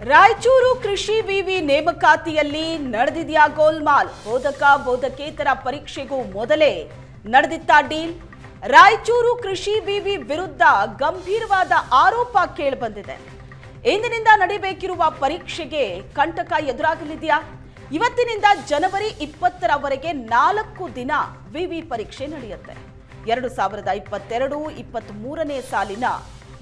ರಾಯಚೂರು ಕೃಷಿ ವಿವಿ ನೇಮಕಾತಿಯಲ್ಲಿ ನಡೆದಿದೆಯಾ ಗೋಲ್ಮಾಲ್? ಬೋಧಕ, ಬೋಧಕೇತರ ಪರೀಕ್ಷೆಗೂ ಮೊದಲೇ ನಡೆದಿತ್ತ ಡೀಲ್? ರಾಯಚೂರು ಕೃಷಿ ವಿವಿ ವಿರುದ್ಧ ಗಂಭೀರವಾದ ಆರೋಪ ಕೇಳಿಬಂದಿದೆ. ಇಂದಿನಿಂದ ನಡೀಬೇಕಿರುವ ಪರೀಕ್ಷೆಗೆ ಕಂಟಕ ಎದುರಾಗಲಿದೆಯಾ? ಇವತ್ತಿನಿಂದ ಜನವರಿ ಇಪ್ಪತ್ತರವರೆಗೆ ನಾಲ್ಕು ದಿನ ವಿವಿ ಪರೀಕ್ಷೆ ನಡೆಯುತ್ತೆ. ಎರಡು ಸಾವಿರದ ಇಪ್ಪತ್ತೆರಡು, ಇಪ್ಪತ್ತ್ ಮೂರನೇ ಸಾಲಿನ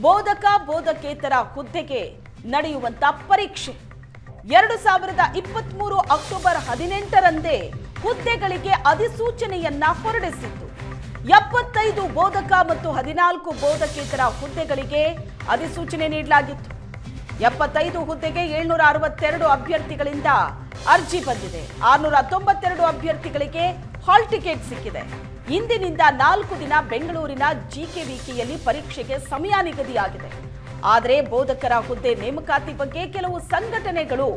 ಬೋಧಕ, ಬೋಧಕೇತರ ಹುದ್ದೆಗೆ ನಡೆಯುವಂತ ಪರೀಕ್ಷೆ. ಎರಡು ಸಾವಿರದ ಇಪ್ಪತ್ಮೂರು ಅಕ್ಟೋಬರ್ ಹದಿನೆಂಟರಂದೇ ಹುದ್ದೆಗಳಿಗೆ ಅಧಿಸೂಚನೆಯನ್ನ ಹೊರಡಿಸಿತ್ತು. ಎಪ್ಪತ್ತೈದು ಬೋಧಕ ಮತ್ತು ಹದಿನಾಲ್ಕು ಬೋಧಕೇತರ ಹುದ್ದೆಗಳಿಗೆ ಅಧಿಸೂಚನೆ ನೀಡಲಾಗಿತ್ತು. ಎಪ್ಪತ್ತೈದು ಹುದ್ದೆಗೆ ಏಳ್ನೂರ ಅರವತ್ತೆರಡು ಅಭ್ಯರ್ಥಿಗಳಿಂದ ಅರ್ಜಿ ಬಂದಿದೆ. ಆರ್ನೂರ ತೊಂಬತ್ತೆರಡು ಅಭ್ಯರ್ಥಿಗಳಿಗೆ ಹಾಲ್ ಟಿಕೆಟ್ ಸಿಕ್ಕಿದೆ. ಇಂದಿನಿಂದ ನಾಲ್ಕು ದಿನ ಬೆಂಗಳೂರಿನ ಜಿಕೆವಿಕೆಯಲ್ಲಿ ಪರೀಕ್ಷೆಗೆ ಸಮಯ ನಿಗದಿಯಾಗಿದೆ ಆದರೆ ಬೋಧಕರ ಹುದ್ದೆ ನೇಮಕಾತಿ ಬಗ್ಗೆ ಕೆಲವು ಸಂಘಟನೆಗಳು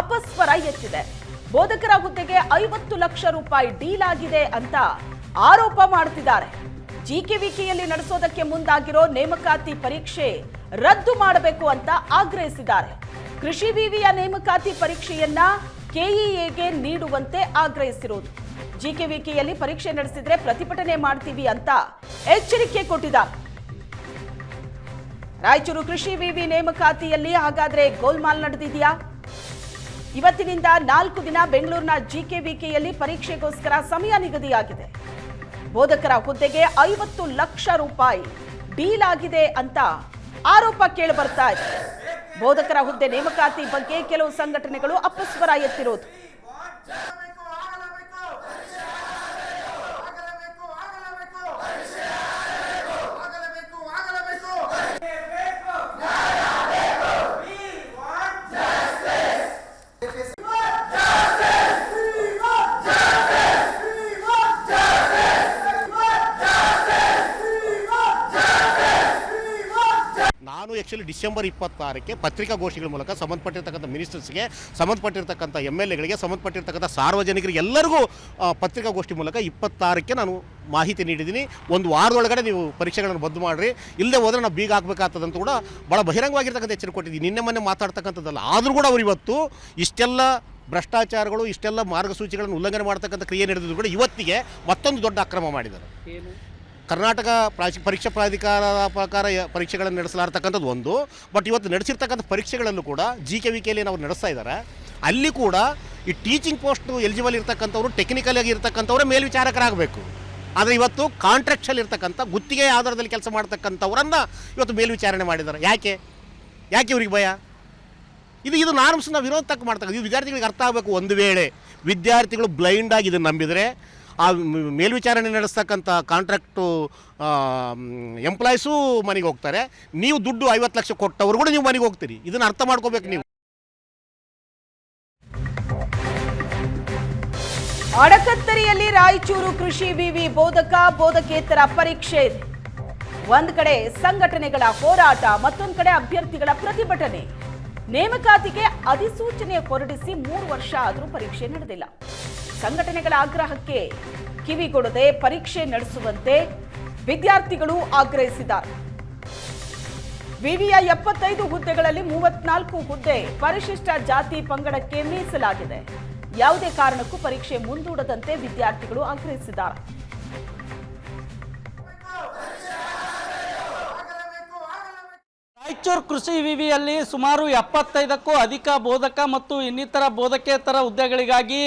ಅಪಸ್ವರ ಎತ್ತಿದೆ. ಬೋಧಕರ ಹುದ್ದೆಗೆ ಐವತ್ತು ಲಕ್ಷ ರೂಪಾಯಿ ಡೀಲ್ ಆಗಿದೆ ಅಂತ ಆರೋಪ ಮಾಡ್ತಿದ್ದಾರೆ ಜಿಕೆವಿಕೆಯಲ್ಲಿ ನಡೆಸೋದಕ್ಕೆ ಮುಂದಾಗಿರೋ ನೇಮಕಾತಿ ಪರೀಕ್ಷೆ ರದ್ದು ಮಾಡಬೇಕು ಅಂತ ಆಗ್ರಹಿಸಿದ್ದಾರೆ. ಕೃಷಿ ವಿವಿಯ ನೇಮಕಾತಿ ಪರೀಕ್ಷೆಯನ್ನ ಕೆಇಎಗೆ ನೀಡುವಂತೆ ಆಗ್ರಹಿಸಿರೋದು. ಜಿಕೆವಿಕೆಯಲ್ಲಿ ಪರೀಕ್ಷೆ ನಡೆಸಿದ್ರೆ ಪ್ರತಿಭಟನೆ ಮಾಡ್ತೀವಿ ಅಂತ ಎಚ್ಚರಿಕೆ ಕೊಟ್ಟಿದ್ದಾರೆ. ರಾಯಚೂರು ಕೃಷಿ ವಿವಿ ನೇಮಕಾತಿಯಲ್ಲಿ ಹಾಗಾದ್ರೆ ಗೋಲ್ಮಾಲ್ ನಡೆದಿದೆಯಾ? ಇವತ್ತಿನಿಂದ ನಾಲ್ಕು ದಿನ ಬೆಂಗಳೂರಿನ ಜಿಕೆವಿಕೆಯಲ್ಲಿ ಪರೀಕ್ಷೆಗೋಸ್ಕರ ಸಮಯ ನಿಗದಿಯಾಗಿದೆ. ಬೋಧಕರ ಹುದ್ದೆಗೆ ಐವತ್ತು ಲಕ್ಷ ರೂಪಾಯಿ ಡೀಲ್ ಆಗಿದೆ ಅಂತ ಆರೋಪ ಕೇಳಿ ಬರ್ತಾ ಇದೆ. ಬೋಧಕರ ಹುದ್ದೆ ನೇಮಕಾತಿ ಬಗ್ಗೆ ಕೆಲವು ಸಂಘಟನೆಗಳು ಅಪಸ್ವರ ಎತ್ತಿರೋದು. ಡಿಸೆಂಬರ್ ಇಪ್ಪತ್ತಾರಕ್ಕೆ ಪತ್ರಿಕಾಗೋಷ್ಠಿಗಳ ಮೂಲಕ ಸಂಬಂಧಪಟ್ಟಿರ್ತಕ್ಕಂಥ ಮಿನಿಸ್ಟರ್ಸ್ಗೆ, ಸಂಬಂಧಪಟ್ಟಿರ್ತಕ್ಕಂಥ ಎಂ ಎಲ್ ಎಗಳಿಗೆ ಸಂಬಂಧಪಟ್ಟಿರ್ತಕ್ಕಂಥ ಸಾರ್ವಜನಿಕರಿಗೆ ಎಲ್ಲರಿಗೂ ಪತ್ರಿಕಾಗೋಷ್ಠಿ ಮೂಲಕ ಇಪ್ಪತ್ತಾರಕ್ಕೆ ನಾನು ಮಾಹಿತಿ ನೀಡಿದ್ದೀನಿ. ಒಂದು ವಾರದೊಳಗಡೆ ನೀವು ಪರೀಕ್ಷೆಗಳನ್ನು ಬದ್ದು ಮಾಡಿರಿ. ಇಲ್ಲದೆ ಹೋದರೆ ನಾವು ಬೀಗ ಹಾಕಬೇಕಾಗ್ತದಂತ ಕೂಡ ಭಾಳ ಬಹಿರಂಗವಾಗಿರ್ತಕ್ಕಂಥ ಎಚ್ಚರಿಕೆ ಕೊಟ್ಟಿದ್ದೀನಿ. ನಿನ್ನೆ ಮೊನ್ನೆ ಮಾತಾಡ್ತಕ್ಕಂಥದ್ದಲ್ಲ. ಆದರೂ ಕೂಡ ಅವರು ಇವತ್ತು ಇಷ್ಟೆಲ್ಲ ಭ್ರಷ್ಟಾಚಾರಗಳು, ಇಷ್ಟೆಲ್ಲ ಮಾರ್ಗಸೂಚಿಗಳನ್ನು ಉಲ್ಲಂಘನೆ ಮಾಡ್ತಕ್ಕಂಥ ಕ್ರಿಯೆ ನಡೆದಿದ್ದು ಕೂಡ ಇವತ್ತಿಗೆ ಮತ್ತೊಂದು ದೊಡ್ಡ ಅಕ್ರಮ ಮಾಡಿದ್ದಾರೆ. ಕರ್ನಾಟಕ ಪ್ರಾಚಿ ಪರೀಕ್ಷಾ ಪ್ರಾಧಿಕಾರದ ಪ್ರಕಾರ ಪರೀಕ್ಷೆಗಳನ್ನು ನಡೆಸಲಾರ್ತಕ್ಕಂಥದ್ದು ಒಂದು. ಬಟ್ ಇವತ್ತು ನಡೆಸಿರ್ತಕ್ಕಂಥ ಪರೀಕ್ಷೆಗಳಲ್ಲೂ ಕೂಡ ಜಿ ಕೆ ವಿ ಕೆಯಲ್ಲಿ ನಾವು ನಡೆಸ್ತಾ ಇದ್ದಾರೆ. ಅಲ್ಲಿ ಕೂಡ ಈ ಟೀಚಿಂಗ್ ಪೋಸ್ಟ್ ಎಲಿಜಿಬಲ್ ಇರ್ತಕ್ಕಂಥವ್ರು ಟೆಕ್ನಿಕಲ್ ಆಗಿ ಇರ್ತಕ್ಕಂಥವ್ರೆ ಮೇಲ್ವಿಚಾರಕರಾಗಬೇಕು. ಆದರೆ ಇವತ್ತು ಕಾಂಟ್ರಾಕ್ಚಲ್ ಇರ್ತಕ್ಕಂಥ ಗುತ್ತಿಗೆ ಆಧಾರದಲ್ಲಿ ಕೆಲಸ ಮಾಡ್ತಕ್ಕಂಥವ್ರನ್ನ ಇವತ್ತು ಮೇಲ್ವಿಚಾರಣೆ ಮಾಡಿದ್ದಾರೆ. ಯಾಕೆ? ಯಾಕೆ ಇವ್ರಿಗೆ ಭಯ? ಇದು ಇದು ನಾರ್ಮ್ಸ್ನ ವಿರೋಧ ತಕ್ಕ ಮಾಡ್ತಕ್ಕಂಥ ಇದು ವಿದ್ಯಾರ್ಥಿಗಳಿಗೆ ಅರ್ಥ ಆಗಬೇಕು ಒಂದು ವೇಳೆ. ವಿದ್ಯಾರ್ಥಿಗಳು ಬ್ಲೈಂಡ್ ಆಗಿ ಇದನ್ನು ನಂಬಿದರೆ ಆ ಮೇಲ್ವಿಚಾರಣೆ ನಡೆಸ್ತಕ್ಕಂಥ ಕಾಂಟ್ರಾಕ್ಟು ಎಂಪ್ಲಾಯ್ಸೂ ಮನೆಗೆ ಹೋಗ್ತಾರೆ. ನೀವು ದುಡ್ಡು ಐವತ್ತು ಲಕ್ಷ ಕೊಟ್ಟವರು ಕೂಡ ನೀವು ಮನೆಗೆ ಹೋಗ್ತೀರಿ. ಇದನ್ನು ಅರ್ಥ ಮಾಡ್ಕೋಬೇಕು ನೀವು. ಅಡಕತ್ತರಿಯಲ್ಲಿ ರಾಯಚೂರು ಕೃಷಿ ವಿವಿ ಬೋಧಕ, ಬೋಧಕೇತರ ಪರೀಕ್ಷೆ. ಒಂದ್ ಕಡೆ ಸಂಘಟನೆಗಳ ಹೋರಾಟ, ಮತ್ತೊಂದು ಕಡೆ ಅಭ್ಯರ್ಥಿಗಳ ಪ್ರತಿಭಟನೆ. ನೇಮಕಾತಿಗೆ ಅಧಿಸೂಚನೆ ಹೊರಡಿಸಿ ಮೂರು ವರ್ಷ ಆದರೂ ಪರೀಕ್ಷೆ ನಡೆದಿಲ್ಲ. ಸಂಘಟನೆಗಳ ಆಗ್ರಹಕ್ಕೆ ಕಿವಿಗೊಡದೆ ಪರೀಕ್ಷೆ ನಡೆಸುವಂತೆ ವಿದ್ಯಾರ್ಥಿಗಳು ಆಗ್ರಹಿಸಿದ್ದಾರೆ. ವಿವಿಯ ಎಪ್ಪತ್ತೈದು ಹುದ್ದೆಗಳಲ್ಲಿ ಮೂವತ್ನಾಲ್ಕು ಹುದ್ದೆ ಪರಿಶಿಷ್ಟ ಜಾತಿ ಪಂಗಡಕ್ಕೆ ಮೀಸಲಾಗಿದೆ. ಯಾವುದೇ ಕಾರಣಕ್ಕೂ ಪರೀಕ್ಷೆ ಮುಂದೂಡದಂತೆ ವಿದ್ಯಾರ್ಥಿಗಳು ಆಗ್ರಹಿಸಿದ್ದಾರೆ. ರಾಯಚೂರು ಕೃಷಿ ವಿವಿಯಲ್ಲಿ ಸುಮಾರು ಎಪ್ಪತ್ತೈದಕ್ಕೂ ಅಧಿಕ ಬೋಧಕ ಮತ್ತು ಇನ್ನಿತರ ಬೋಧಕೇತರ ಹುದ್ದೆಗಳಿಗಾಗಿ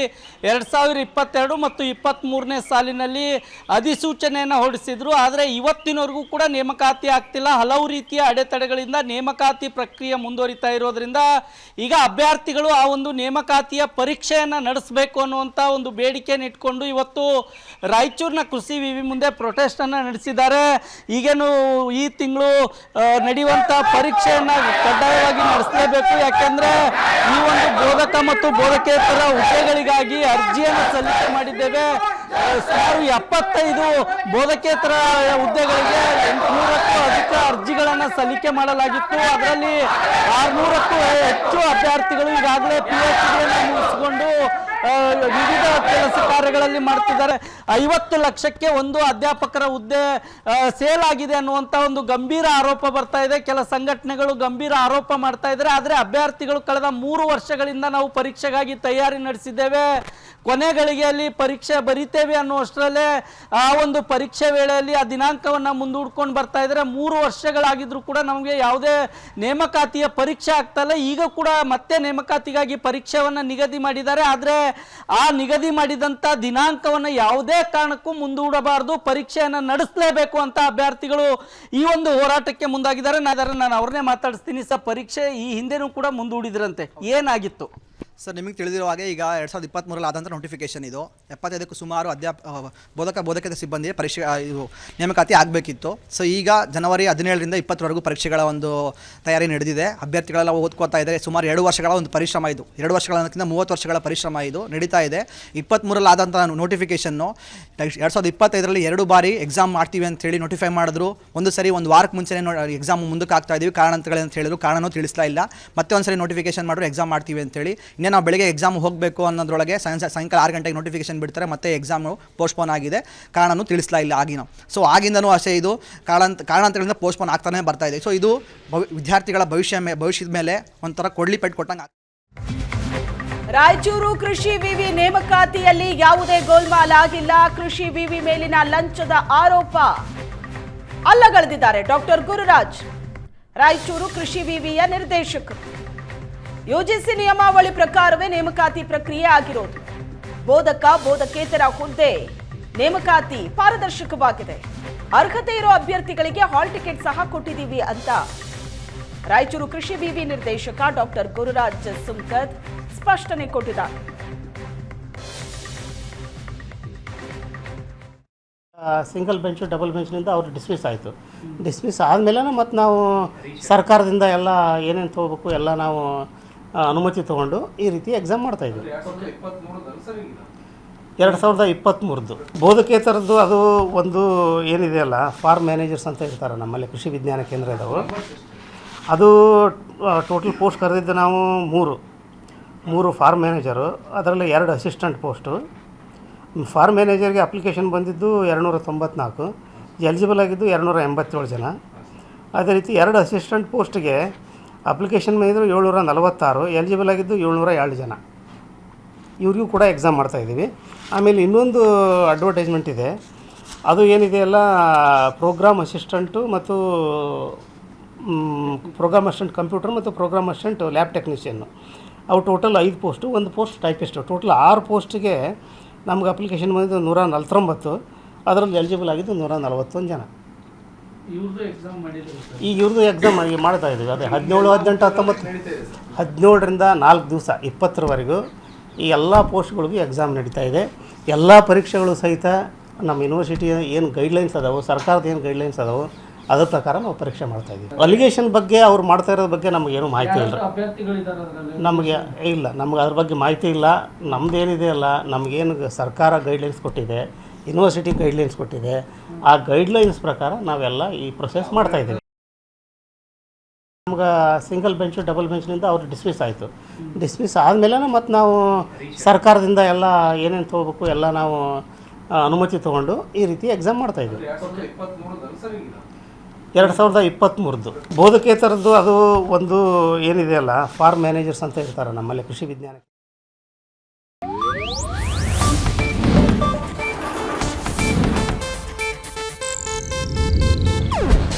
ಎರಡು ಸಾವಿರ ಇಪ್ಪತ್ತೆರಡು ಮತ್ತು ಇಪ್ಪತ್ತ್ಮೂರನೇ ಸಾಲಿನಲ್ಲಿ ಅಧಿಸೂಚನೆಯನ್ನು ಹೊರಡಿಸಿದ್ರು. ಆದರೆ ಇವತ್ತಿನವರೆಗೂ ಕೂಡ ನೇಮಕಾತಿ ಆಗ್ತಿಲ್ಲ. ಹಲವು ರೀತಿಯ ಅಡೆತಡೆಗಳಿಂದ ನೇಮಕಾತಿ ಪ್ರಕ್ರಿಯೆ ಮುಂದುವರಿತಾ ಇರೋದ್ರಿಂದ ಈಗ ಅಭ್ಯರ್ಥಿಗಳು ಆ ಒಂದು ನೇಮಕಾತಿಯ ಪರೀಕ್ಷೆಯನ್ನು ನಡೆಸಬೇಕು ಅನ್ನುವಂಥ ಒಂದು ಬೇಡಿಕೆಯನ್ನು ಇಟ್ಕೊಂಡು ಇವತ್ತು ರಾಯಚೂರಿನ ಕೃಷಿ ವಿವಿ ಮುಂದೆ ಪ್ರೊಟೆಸ್ಟನ್ನು ನಡೆಸಿದ್ದಾರೆ. ಈಗೇನು ಈ ತಿಂಗಳು ನಡೆಯುವಂಥ ಪರೀಕ್ಷೆಯನ್ನು ಕಡ್ಡಾಯವಾಗಿ ನಡೆಸಲೇಬೇಕು. ಯಾಕಂದ್ರೆ ಈ ಒಂದು ಬೋಧಕ ಮತ್ತು ಬೋಧಕೇತರ ಹುದ್ದೆಗಳಿಗಾಗಿ ಅರ್ಜಿಯನ್ನು ಸಲ್ಲಿಕೆ ಮಾಡಿದ್ದೇವೆ. ಸುಮಾರು ಎಪ್ಪತ್ತೈದು ಬೋಧಕೇತರ ಹುದ್ದೆಗಳಿಗೆ ಎಂಟುನೂರಕ್ಕೂ ಅಧಿಕ ಅರ್ಜಿಗಳನ್ನು ಸಲ್ಲಿಕೆ ಮಾಡಲಾಗಿತ್ತು. ಅದರಲ್ಲಿ ಆರ್ನೂರಕ್ಕೂ ಹೆಚ್ಚು ಅಭ್ಯರ್ಥಿಗಳು ಈಗಾಗಲೇ ಪಿ ಎಚ್ ಡಿಯನ್ನು ಮುಗಿಸಿಕೊಂಡು ವಿವಿಧ ಕೆಲಸ ಕಾರ್ಯಗಳಲ್ಲಿ ಮಾಡ್ತಿದ್ದಾರೆ. ಐವತ್ತು ಲಕ್ಷಕ್ಕೆ ಒಂದು ಅಧ್ಯಾಪಕರ ಹುದ್ದೆ ಸೇಲ್ ಆಗಿದೆ ಅನ್ನುವಂಥ ಒಂದು ಗಂಭೀರ ಆರೋಪ ಬರ್ತಾ ಇದೆ. ಕೆಲ ಸಂಘಟನೆಗಳು ಗಂಭೀರ ಆರೋಪ ಮಾಡ್ತಾ ಇದ್ದಾರೆ. ಆದರೆ ಅಭ್ಯರ್ಥಿಗಳು ಕಳೆದ ಮೂರು ವರ್ಷಗಳಿಂದ ನಾವು ಪರೀಕ್ಷೆಗಾಗಿ ತಯಾರಿ ನಡೆಸಿದ್ದೇವೆ. ಕೊನೆ ಗಳಿಗೆಯಲ್ಲಿ ಪರೀಕ್ಷೆ ಬರಿತೇವೆ ಅನ್ನುವಷ್ಟರಲ್ಲೇ ಆ ಒಂದು ಪರೀಕ್ಷೆ ವೇಳೆಯಲ್ಲಿ ಆ ದಿನಾಂಕವನ್ನು ಮುಂದೂಡ್ಕೊಂಡು ಬರ್ತಾ ಇದ್ದಾರೆ. ಮೂರು ವರ್ಷಗಳಾಗಿದ್ರು ಕೂಡ ನಮಗೆ ಯಾವುದೇ ನೇಮಕಾತಿಯ ಪರೀಕ್ಷೆ ಆಗ್ತಾ ಈಗ ಕೂಡ ಮತ್ತೆ ನೇಮಕಾತಿಗಾಗಿ ಪರೀಕ್ಷೆಯನ್ನು ನಿಗದಿ ಮಾಡಿದ್ದಾರೆ. ಆದರೆ ಆ ನಿಗದಿ ಮಾಡಿದಂಥ ದಿನಾಂಕವನ್ನು ಯಾವುದೇ ಕಾರಣಕ್ಕೂ ಮುಂದೂಡಬಾರದು. ಪರೀಕ್ಷೆಯನ್ನು ನಡೆಸಲೇಬೇಕು ಅಂತ ಅಭ್ಯರ್ಥಿಗಳು ಈ ಒಂದು ಹೋರಾಟಕ್ಕೆ ಮುಂದಾಗಿದ್ದಾರೆ. ನಾನು ಅವ್ರನ್ನೇ ಮಾತಾಡಿಸ್ತೀನಿ. ಸರ್, ಪರೀಕ್ಷೆ ಈ ಹಿಂದೆನೂ ಕೂಡ ಮುಂದೂಡಿದ್ರಂತೆ. ಏನಾಗಿತ್ತು? ಸರ್, ನಿಮಗೆ ತಿಳಿದಿರುವ ಹಾಗೆ ಈಗ ಎರಡು ಸಾವಿರದ ಇಪ್ಪತ್ತ್ಮೂರಲ್ಲಿ ಆದಂಥ ನೋಟಿಫಿಕೇಶನ್ ಇದು. ಎಪ್ಪತ್ತೈದಕ್ಕೂ ಸುಮಾರು ಅಧ್ಯಾಪ ಬೋಧಕ, ಬೋಧಕದ ಸಿಬ್ಬಂದಿ ಪರೀಕ್ಷೆ ಇದು ನೇಮಕಾತಿ ಆಗಬೇಕಿತ್ತು. ಸೊ ಈಗ ಜನವರಿ ಹದಿನೇಳರಿಂದ ಇಪ್ಪತ್ತರವರೆಗೂ ಪರೀಕ್ಷೆಗಳ ಒಂದು ತಯಾರಿ ನಡೆದಿದೆ. ಅಭ್ಯರ್ಥಿಗಳೆಲ್ಲ ಓದ್ಕೋತಾ ಇದ್ದಾರೆ. ಸುಮಾರು ಎರಡು ವರ್ಷಗಳ ಒಂದು ಪರಿಶ್ರಮ ಇದು. ಎರಡು ವರ್ಷಗಳ ಅನ್ನೋದಕ್ಕಿಂತ ಮೂವತ್ತು ವರ್ಷಗಳ ಪರಿಶ್ರಮ ಇದು. ನಡೀತಾ ಇದೆ. ಇಪ್ಪತ್ತ್ಮೂರಲ್ಲಿ ಆದಂಥ ನೋಟಿಫಿಕೇಷನ್ನು ಎರಡು ಸಾವಿರದ ಇಪ್ಪತ್ತೈದರಲ್ಲಿ ಎರಡು ಬಾರಿ ಎಕ್ಸಾಮ್ ಮಾಡ್ತೀವಿ ಅಂತ ಹೇಳಿ ನೋಟಿಫೈ ಮಾಡಿದ್ರು. ಒಂದು ಸರಿ ಒಂದು ವಾರಕ್ಕೆ ಮುಂಚೆನೇ ಎಕ್ಸಾಮ್ ಮುಂದಕ್ಕೆ ಆಗ್ತಾ ಇದೀವಿ. ಅಂತ ಹೇಳಿದ್ರು. ಕಾರಣನೂ ತಿಳಿಸ್ತಾ ಇಲ್ಲ. ಮತ್ತೆ ಒಂದು ಸರಿ ನೋಟಿಫಿಕೇಶನ್ ಮಾಡಿದ್ರು. ಎಕ್ಸಾಮ್ ಮಾಡ್ತೀವಿ ಅಂತೇಳಿ ಇನ್ನೇ ನಾವು ಬೆಳಗ್ಗೆ ಎಕ್ಸಾಮ್ ಹೋಗಬೇಕು ಅನ್ನೋದ್ರೊಳಗೆ ಸಾಯಂಕಾಲ ಆರು ಗಂಟೆಗೆ ನೋಟಿಫಿಕೇಶನ್ ಬಿಡ್ತಾರೆ, ಮತ್ತೆ ಎಕ್ಸಾಮ್ ಪೋಸ್ಟ್ಪೋನ್ ಆಗಿದೆ. ಕಾರಣನೂ ತಿಳಿಸ್ಲಾ ಇಲ್ಲ ಆಗಿನ. ಸೊ ಆಗಿಂದನೂ ಅಷ್ಟೇ ಇದು. ಕಾರಣಾಂತ, ಕಾರಣಾಂತರಗಳಿಂದ ಪೋಸ್ಟ್ಪೋನ್ ಆಗ್ತಾನೆ ಬರ್ತಾ ಇದೆ. ಸೊ ಇದು ವಿದ್ಯಾರ್ಥಿಗಳ ಭವಿಷ್ಯ ಭವಿಷ್ಯದ ಮೇಲೆ ಒಂಥರ ಕೊಡ್ಲಿ ಪೆಟ್ಟು ಕೊಟ್ಟಂಗೆ. ರಾಯಚೂರು ಕೃಷಿ ವಿವಿ ನೇಮಕಾತಿಯಲ್ಲಿ ಯಾವುದೇ ಗೋಲ್ಮಾಲ್ ಆಗಿಲ್ಲ. ಕೃಷಿ ವಿವಿ ಮೇಲಿನ ಲಂಚದ ಆರೋಪ ಅಲ್ಲಗಳೆದಿದ್ದಾರೆ. ಡಾಕ್ಟರ್ ಗುರುರಾಜ್, ರಾಯಚೂರು ಕೃಷಿ ವಿವಿಯ ನಿರ್ದೇಶಕರು. ಯುಜಿಸಿ ನಿಯಮಾವಳಿ ಪ್ರಕಾರವೇ ನೇಮಕಾತಿ ಪ್ರಕ್ರಿಯೆ ಆಗಿರೋದು. ಬೋಧಕ, ಬೋಧಕೇತರ ಹುದ್ದೆ ನೇಮಕಾತಿ ಪಾರದರ್ಶಕವಾಗಿದೆ. ಅರ್ಹತೆ ಇರೋ ಅಭ್ಯರ್ಥಿಗಳಿಗೆ ಹಾಲ್ ಟಿಕೆಟ್ ಸಹ ಕೊಟ್ಟಿದ್ದೀವಿ ಅಂತ ರಾಯಚೂರು ಕೃಷಿ ವಿವಿ ನಿರ್ದೇಶಕ ಡಾಕ್ಟರ್ ಗುರುರಾಜ್ ಸುಂಕದ್ ಸ್ಪಷ್ಟನೆ ಕೊಟ್ಟಿದ್ದಾರೆ. ಸಿಂಗಲ್ ಬೆಂಚು, ಡಬಲ್ ಬೆಂಚ್ನಿಂದ ಅವರು ಡಿಸ್ಮಿಸ್ ಆಯಿತು. ಡಿಸ್ಮಿಸ್ ಆದಮೇಲೆ ಮತ್ತು ನಾವು ಸರ್ಕಾರದಿಂದ ಎಲ್ಲ ಏನೇನು ತೊಗೋಬೇಕು ಎಲ್ಲ ನಾವು ಅನುಮತಿ ತೊಗೊಂಡು ಈ ರೀತಿ ಎಕ್ಸಾಮ್ ಮಾಡ್ತಾಯಿದ್ವಿ ಎರಡು ಸಾವಿರದ ಇಪ್ಪತ್ತ್ಮೂರದ್ದು ಬೋಧಕೇತರದ್ದು ಅದು ಒಂದು ಏನಿದೆಯಲ್ಲ ಫಾರ್ಮ್ ಮ್ಯಾನೇಜರ್ಸ್ ಅಂತ ಇರ್ತಾರೆ ನಮ್ಮಲ್ಲಿ ಕೃಷಿ ವಿಜ್ಞಾನ ಕೇಂದ್ರ ಇದಾವೆ. ಅದು ಟೋಟಲ್ ಪೋಸ್ಟ್ ಕರೆದಿದ್ದು ನಾವು ಮೂರು. ಮೂರು ಫಾರ್ಮ್ ಮ್ಯಾನೇಜರು ಅದರಲ್ಲಿ ಎರಡು ಅಸಿಸ್ಟೆಂಟ್ ಪೋಸ್ಟು ಫಾರ್ಮ್ ಮ್ಯಾನೇಜರ್ಗೆ ಅಪ್ಲಿಕೇಶನ್ ಬಂದಿದ್ದು ಎರಡುನೂರ ತೊಂಬತ್ನಾಲ್ಕು. ಎಲಿಜಿಬಲ್ ಆಗಿದ್ದು ಎರಡುನೂರ ಎಂಬತ್ತೇಳು ಜನ. ಅದೇ ರೀತಿ ಎರಡು ಅಸಿಸ್ಟೆಂಟ್ ಪೋಸ್ಟ್ಗೆ ಅಪ್ಲಿಕೇಶನ್ ಬಂದಿದ್ದು ಏಳ್ನೂರ ನಲವತ್ತಾರು ಎಲಿಜಿಬಲ್ ಆಗಿದ್ದು ಏಳ್ನೂರ ಎರಡು ಜನ. ಇವ್ರಿಗೂ ಕೂಡ ಎಕ್ಸಾಮ್ ಮಾಡ್ತಾಯಿದ್ದೀವಿ ಆಮೇಲೆ ಇನ್ನೊಂದು ಅಡ್ವರ್ಟೈಸ್ಮೆಂಟ್ ಇದೆ. ಅದು ಏನಿದೆಯಲ್ಲ ಪ್ರೋಗ್ರಾಮ್ ಅಸಿಸ್ಟೆಂಟು ಮತ್ತು ಪ್ರೋಗ್ರಾಮ್ ಅಸಿಸ್ಟೆಂಟ್ ಕಂಪ್ಯೂಟರ್ ಮತ್ತು ಪ್ರೋಗ್ರಾಮ್ ಅಸಿಸ್ಟೆಂಟ್ ಲ್ಯಾಬ್ ಟೆಕ್ನಿಷಿಯನ್ನು ಅವು ಟೋಟಲ್ ಐದು ಪೋಸ್ಟು ಒಂದು ಪೋಸ್ಟ್ ಟೈಪಿಸ್ಟು ಟೋಟಲ್ ಆರು ಪೋಸ್ಟ್ಗೆ ನಮ್ಗೆ ಅಪ್ಲಿಕೇಶನ್ ಬಂದಿದ್ದು ನೂರ ನಲ್ವತ್ತೊಂಬತ್ತು. ಅದರಲ್ಲಿ ಎಲಿಜಿಬಲ್ ಆಗಿದ್ದು ನೂರ ನಲವತ್ತೊಂದು ಜನ. ಈಗ ಇವ್ರದ್ದು ಎಕ್ಸಾಮ್ ಈಗ ಮಾಡ್ತಾ ಇದ್ದೀವಿ. ಅದೇ ಹದಿನೇಳು ಹದಿನೆಂಟು ಹತ್ತೊಂಬತ್ತು. ಹದಿನೇಳರಿಂದ ನಾಲ್ಕು ದಿವಸ ಇಪ್ಪತ್ತರವರೆಗೂ ಈ ಎಲ್ಲ ಪೋಸ್ಟ್ಗಳಿಗೂ ಎಕ್ಸಾಮ್ ನಡೀತಾ ಇದೆ. ಎಲ್ಲ ಪರೀಕ್ಷೆಗಳು ಸಹಿತ ನಮ್ಮ ಯೂನಿವರ್ಸಿಟಿ ಏನು ಗೈಡ್ಲೈನ್ಸ್ ಅದಾವೆ ಸರ್ಕಾರದ ಏನು ಗೈಡ್ಲೈನ್ಸ್ ಅದಾವೆ ಅದ್ರ ಪ್ರಕಾರ ನಾವು ಪರೀಕ್ಷೆ ಮಾಡ್ತಾ ಇದ್ದೀವಿ. ಅಲಿಗೇಷನ್ ಬಗ್ಗೆ ಅವ್ರು ಮಾಡ್ತಾ ಇರೋದ್ರ ಬಗ್ಗೆ ನಮಗೇನು ಮಾಹಿತಿ ಇಲ್ಲ. ನಮಗೆ ಇಲ್ಲ. ನಮ್ಗೆ ಅದ್ರ ಬಗ್ಗೆ ಮಾಹಿತಿ ಇಲ್ಲ. ನಮ್ದು ಏನಿದೆ ಅಲ್ಲ ನಮಗೇನು ಸರ್ಕಾರ ಗೈಡ್ಲೈನ್ಸ್ ಕೊಟ್ಟಿದೆ. ಯೂನಿವರ್ಸಿಟಿ ಗೈಡ್ಲೈನ್ಸ್ ಕೊಟ್ಟಿದೆ. ಆ ಗೈಡ್ಲೈನ್ಸ್ ಪ್ರಕಾರ ನಾವೆಲ್ಲ ಈ ಪ್ರೊಸೆಸ್ ಮಾಡ್ತಾ ಇದ್ದೀವಿ. ನಮ್ಗೆ ಸಿಂಗಲ್ ಬೆಂಚು ಡಬಲ್ ಬೆಂಚ್ನಿಂದ ಅವ್ರು ಡಿಸ್ಮಿಸ್ ಆಯಿತು. ಡಿಸ್ಮಿಸ್ ಆದಮೇಲೆ ಮತ್ತು ನಾವು ಸರ್ಕಾರದಿಂದ ಎಲ್ಲ ಏನೇನು ತೊಗೋಬೇಕು ಎಲ್ಲ ನಾವು ಅನುಮತಿ ತೊಗೊಂಡು ಈ ರೀತಿ ಎಕ್ಸಾಮ್ ಮಾಡ್ತಾಯಿದ್ವಿ ಎರಡು ಸಾವಿರದ ಇಪ್ಪತ್ತ್ಮೂರದ್ದು ಬೋಧಕೇತರದ್ದು ಅದು ಒಂದು ಏನಿದೆಯಲ್ಲ ಫಾರ್ಮ್ ಮ್ಯಾನೇಜರ್ಸ್ ಅಂತ ಇರ್ತಾರೆ ನಮ್ಮಲ್ಲಿ ಕೃಷಿ ವಿಜ್ಞಾನ.